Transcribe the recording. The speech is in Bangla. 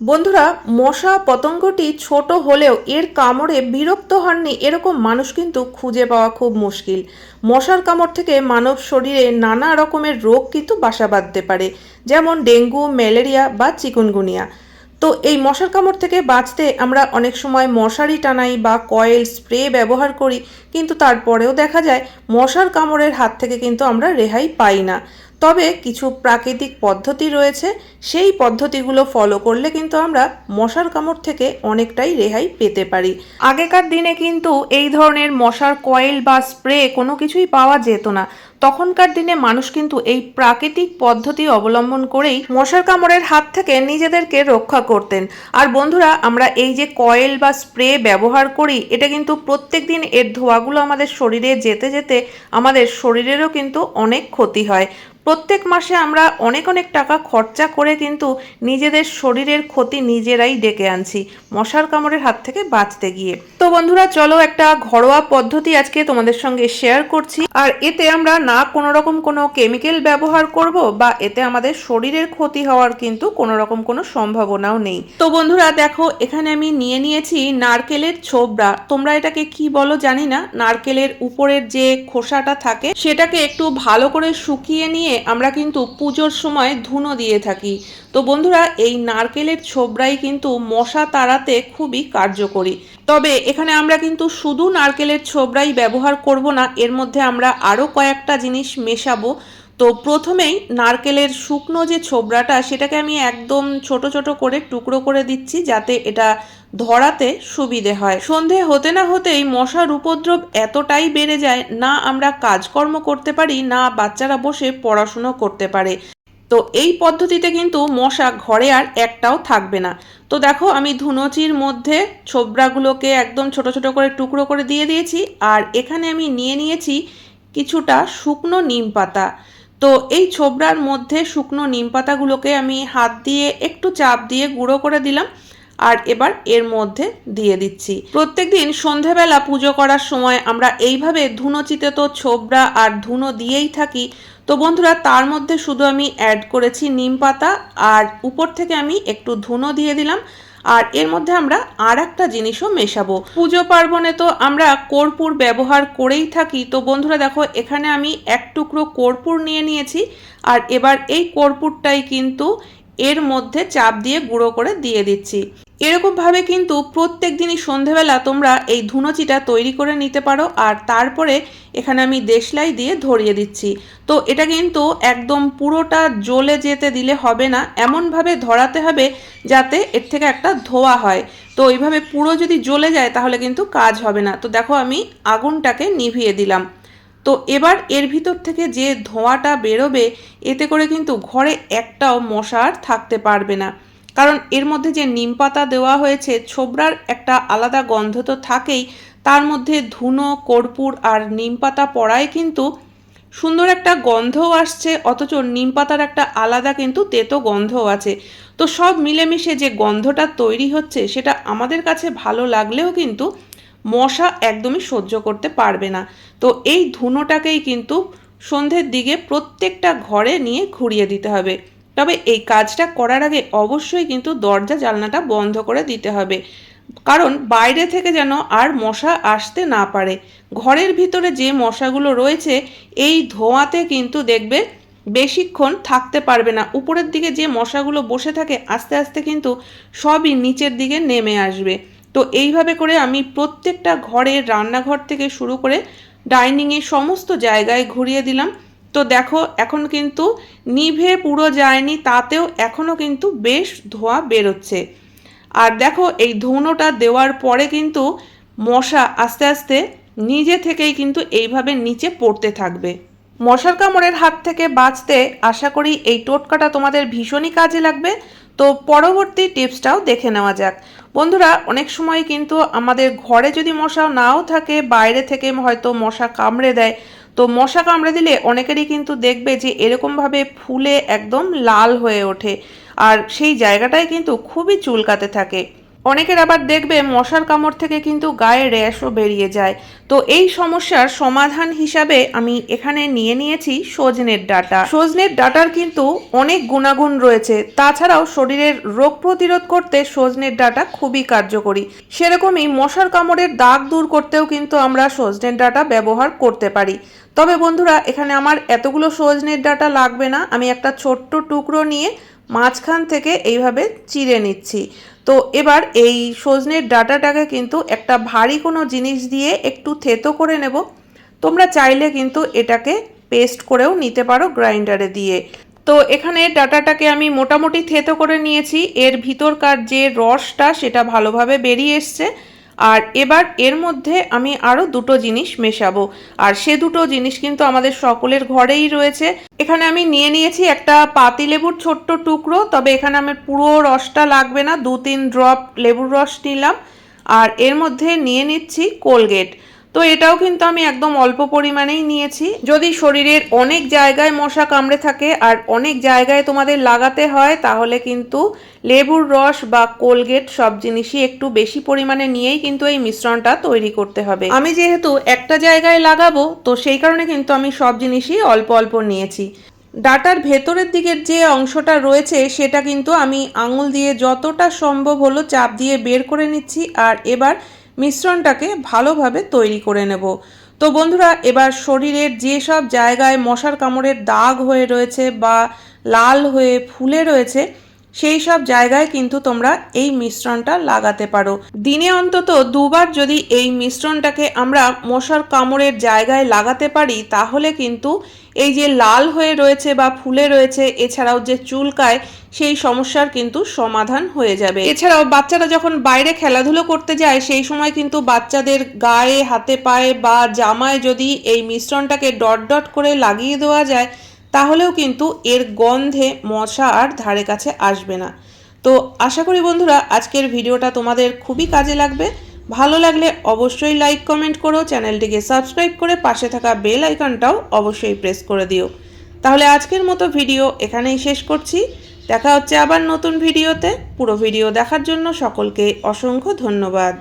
বন্ধুরা, মশা পতঙ্গটি ছোট হলেও এর কামড়ে বিরক্ত হননি এরকম মানুষ কিন্তু খুঁজে পাওয়া খুব মুশকিল। মশার কামড় থেকে মানব শরীরে নানা রকমের রোগ কিন্তু বাসা বাঁধতে পারে, যেমন ডেঙ্গু, ম্যালেরিয়া বা চিকুনগুনিয়া। তো এই মশার কামড় থেকে বাঁচতে আমরা অনেক সময় মশারি টানাই বা কয়েল স্প্রে ব্যবহার করি, কিন্তু তারপরেও দেখা যায় মশার কামড়ের হাত থেকে কিন্তু আমরা রেহাই পাই না। তবে কিছু প্রাকৃতিক পদ্ধতি রয়েছে, সেই পদ্ধতিগুলো ফলো করলে কিন্তু আমরা মশার কামড় থেকে অনেকটাই রেহাই পেতে পারি। আগেকার দিনে কিন্তু এই ধরনের মশার কয়েল বা স্প্রে কোনো কিছুই পাওয়া যেত না। তখনকার দিনে মানুষ কিন্তু এই প্রাকৃতিক পদ্ধতি অবলম্বন করেই মশার কামড়ের হাত থেকে নিজেদেরকে রক্ষা করতেন। আর বন্ধুরা, আমরা এই যে কয়েল বা স্প্রে ব্যবহার করি, এটা কিন্তু প্রত্যেক দিন এর ধোঁয়াগুলো আমাদের শরীরে যেতে যেতে আমাদের শরীরেরও কিন্তু অনেক ক্ষতি হয়। প্রত্যেক মাসে আমরা অনেক অনেক টাকা খরচা করে কিন্তু নিজেদের শরীরের ক্ষতি নিজেরাই ডেকে আনছি মশার কামড়ের হাত থেকে বাঁচতে গিয়ে। তো বন্ধুরা, চলো একটা ঘরোয়া পদ্ধতি আজকে তোমাদের সঙ্গে শেয়ার করছি। আর এতে আমরা না কোনো রকম কোনো কেমিক্যাল ব্যবহার করব বা এতে আমাদের শরীরের ক্ষতি হওয়ার কিন্তু কোনো রকম কোনো সম্ভাবনাও নেই। তো বন্ধুরা, দেখো, এখানে আমি নিয়ে নিয়েছি নারকেলের ছোবড়া। তোমরা এটাকে কি বলো জানি না। নারকেলের উপরের যে খোসাটা থাকে, সেটাকে একটু ভালো করে শুকিয়ে নিয়ে আমরা কিন্তু পুজোর সময় ধুনো দিয়ে থাকি। তো বন্ধুরা, এই নারকেলের ছোবরাই কিন্তু মশা তাড়াতে খুবই কার্যকরী। তবে এখানে আমরা কিন্তু শুধু নারকেলের ছোবরাই ব্যবহার করব না, এর মধ্যে আমরা আরও কয়েকটা জিনিস মেশাবো। তো প্রথমেই নারকেলের শুকনো যে ছোবড়াটা, সেটাকে আমি একদম ছোট ছোট করে টুকরো করে দিচ্ছি যাতে এটা ধরাতে সুবিধে হয়। সন্ধে হতে না হতেই মশার উপদ্রব এতটাই বেড়ে যায়, না আমরা কাজকর্ম করতে পারি, না বাচ্চারা বসে পড়াশুনো করতে পারে। তো এই পদ্ধতিতে কিন্তু মশা ঘরে আর একটাও থাকবে না। তো দেখো, আমি ধুনোচির মধ্যে ছোবড়াগুলোকে একদম ছোট ছোট করে টুকরো করে দিয়ে দিয়েছি, আর এখানে আমি নিয়ে নিয়েছি কিছুটা শুকনো নিম পাতা। তো এই ছোবড়ার মধ্যে শুকনো নিম পাতাগুলোকে আমি হাত দিয়ে একটু চাপ দিয়ে গুঁড়ো করে দিলাম আর এবার এর মধ্যে দিয়ে দিচ্ছি। প্রত্যেক দিন সন্ধেবেলা পুজো করার সময় আমরা এইভাবে ধুনোচিতে তো ছোবড়া আর ধুনো দিয়েই থাকি। তো বন্ধুরা, তার মধ্যে শুধু আমি অ্যাড করেছি নিম পাতা, আর উপর থেকে আমি একটু ধুনো দিয়ে দিলাম, আর এর মধ্যে আমরা আর একটা জিনিসও মেশাবো। পুজো পার্বণে তো আমরা কর্পূর ব্যবহার করেই থাকি, তো বন্ধুরা দেখো, এখানে আমি এক টুকরো কর্পূর নিয়ে নিয়েছি, আর এবার এই কর্পূরটাই কিন্তু এর মধ্যে চাপ দিয়ে গুঁড়ো করে দিয়ে দিচ্ছি। এরকমভাবে কিন্তু প্রত্যেক দিনই সন্ধেবেলা তোমরা এই ধুনোচিটা তৈরি করে নিতে পারো আর তারপরে এখানে আমি দেশলাই দিয়ে ধরিয়ে দিচ্ছি। তো এটা কিন্তু একদম পুরোটা জ্বলে যেতে দিলে হবে না এমনভাবে ধরাতে হবে যাতে এর থেকে একটা ধোয়া হয়। তো এইভাবে পুরো যদি জ্বলে যায় তাহলে কিন্তু কাজ হবে না। তো দেখো আমি আগুনটাকে নিভিয়ে দিলাম। তো এবার এর ভিতর থেকে যে ধোঁয়াটা বেরোবে, এতে করে কিন্তু ঘরে একটাও মশার থাকতে পারবে না। কারণ এর মধ্যে যে নিম পাতা দেওয়া হয়েছে, ছোবড়ার একটা আলাদা গন্ধ তো থাকেই। তার মধ্যে ধুনো, কর্পূর আর নিম পাতা পড়ায় কিন্তু সুন্দর একটা গন্ধও আসছে, অথচ নিম পাতার একটা আলাদা কিন্তু তেতো গন্ধও আছে। তো সব মিলেমিশে যে গন্ধটা তৈরি হচ্ছে, সেটা আমাদের কাছে ভালো লাগলেও কিন্তু মশা একদমই সহ্য করতে পারবে না। তো এই ধুনোটাকেই কিন্তু সন্ধ্যের দিকে প্রত্যেকটা ঘরে নিয়ে ঘুরিয়ে দিতে হবে। তবে এই কাজটা করার আগে অবশ্যই কিন্তু দরজা জানলাটা বন্ধ করে দিতে হবে। কারণ বাইরে থেকে যেন আর মশা আসতে না পারে। ঘরের ভিতরে যে মশাগুলো রয়েছে, এই ধোঁয়াতে কিন্তু দেখবে বেশিক্ষণ থাকতে পারবে না। উপরের দিকে যে মশাগুলো বসে থাকে, আস্তে আস্তে কিন্তু সবই নিচের দিকে নেমে আসবে। তো এইভাবে করে আমি প্রত্যেকটা ঘরের রান্নাঘর থেকে শুরু করে ডাইনিংয়ে সমস্ত জায়গায় ঘুরিয়ে দিলাম। তো দেখো, এখন কিন্তু নিভে পুরো যায়নি, তাতেও এখনও কিন্তু বেশ ধোঁয়া বেরোচ্ছে। আর দেখো, এই ধুনোটা দেওয়ার পরে কিন্তু মশা আস্তে আস্তে নিজে থেকেই কিন্তু এইভাবে নিচে পড়তে থাকবে। মশার কামড়ের হাত থেকে বাঁচতে আশা করি এই টোটকাটা তোমাদের ভীষণই কাজে লাগবে। তো পরবর্তী টিপসটাও দেখে নেওয়া যাক। বন্ধুরা, অনেক সময় কিন্তু আমাদের ঘরে যদি মশা নাও থাকে, বাইরে থেকে হয়তো মশা কামড়ে দেয় তো মশা কামড়ে দিলে অনেকেরই কিন্তু দেখবে যে এরকমভাবে ফুলে একদম লাল হয়ে ওঠে। আর সেই জায়গাটায় কিন্তু খুবই চুলকাতে থাকে। অনেকের আবার দেখবে মশার কামড় থেকে কিন্তু গায়ে র্যাশও বেরিয়ে যায়। তো এই সমস্যার সমাধান হিসাবে আমি এখানে নিয়ে নিয়েছি সজনের ডাটা। সজনের ডাটার কিন্তু অনেক গুণাগুণ রয়েছে। তাছাড়াও শরীরের রোগ প্রতিরোধ করতে সজনের ডাটা খুবই কার্যকরী। সেরকমই মশার কামড়ের দাগ দূর করতেও কিন্তু আমরা সজনের ডাটা ব্যবহার করতে পারি। তবে বন্ধুরা, এখানে আমার এতগুলো সজনের ডাটা লাগবে না। আমি একটা ছোট্ট টুকরো নিয়ে মাঝখান থেকে এইভাবে চিড়ে নিচ্ছি। তো এবার এই সজনের ডাটাটাকে কিন্তু একটা ভারী কোনো জিনিস দিয়ে একটু থেতো করে নেব। তোমরা চাইলে কিন্তু এটাকে পেস্ট করেও নিতে পারো গ্রাইন্ডারে দিয়ে। তো এখানে ডাটাটাকে আমি মোটামুটি থেতো করে নিয়েছি। এর ভিতরকার যে রসটা সেটা ভালোভাবে বেরিয়ে এসছে। আর এবার এর মধ্যে আমি আরও দুটো জিনিস মেশাবো। আর সে দুটো জিনিস কিন্তু আমাদের সকলের ঘরেই রয়েছে। এখানে আমি নিয়ে নিয়েছি একটা পাতি লেবুর ছোট্ট টুকরো, তবে এখানে আমার পুরো রসটা লাগবে না। দু তিন ড্রপ লেবুর রস নিলাম। আর এর মধ্যে নিয়ে নিচ্ছি কোলগেট। তো এটাও কিন্তু আমি একদম অল্প পরিমাণেই নিয়েছি। যদি শরীরের অনেক জায়গায় মশা কামড়ে থাকে আর অনেক জায়গায় তোমাদের লাগাতে হয়, তাহলে কিন্তু লেবুর রস বা কোলগেট সব জিনিসই একটু বেশি পরিমাণে নিয়েই কিন্তু এই মিশ্রণটা তৈরি করতে হবে। আমি যেহেতু একটা জায়গায় লাগাবো, তো সেই কারণে কিন্তু আমি সব জিনিসই অল্প অল্প নিয়েছি। ডাটার ভেতরের দিকের যে অংশটা রয়েছে, সেটা কিন্তু আমি আঙুল দিয়ে যতটা সম্ভব হলো চাপ দিয়ে বের করে নিচ্ছি। আর এবার মিশ্রণটাকে ভালোভাবে তৈরি করে নেব। তো বন্ধুরা, এবার শরীরের যেসব জায়গায় মশার কামড়ের দাগ হয়ে রয়েছে বা লাল হয়ে ফুলে রয়েছে সেই সব জায়গায় কিন্তু তোমরা এই মিশ্রণটা লাগাতে পারো। দিনে অন্তত দুবার যদি এই মিশ্রণটাকে আমরা মশার কামড়ের জায়গায় লাগাতে পারি, তাহলে কিন্তু এই যে লাল হয়ে রয়েছে বা ফুলে রয়েছে, এছাড়াও যে চুলকায়, সেই সমস্যার কিন্তু সমাধান হয়ে যাবে। এছাড়াও বাচ্চারা যখন বাইরে খেলাধুলো করতে যায়, সেই সময় কিন্তু বাচ্চাদের গায়ে, হাতে পায়ে বা জামায় যদি এই মিশ্রণটাকে ডট ডট করে লাগিয়ে দেওয়া যায় তাহলেও কিন্তু এর গন্ধে মশা আর ধারে কাছে আসবে না। তো আশা করি বন্ধুরা, আজকের ভিডিওটা তোমাদের খুবই কাজে লাগবে। ভালো লাগলে অবশ্যই লাইক কমেন্ট করো, চ্যানেলটিকে সাবস্ক্রাইব করে পাশে থাকা বেল আইকনটাও অবশ্যই প্রেস করে দিও। তাহলে আজকের মতো ভিডিও এখানেই শেষ করছি। দেখা হচ্ছে আবার নতুন ভিডিওতে পুরো ভিডিও দেখার জন্য সকলকে অসংখ্য ধন্যবাদ।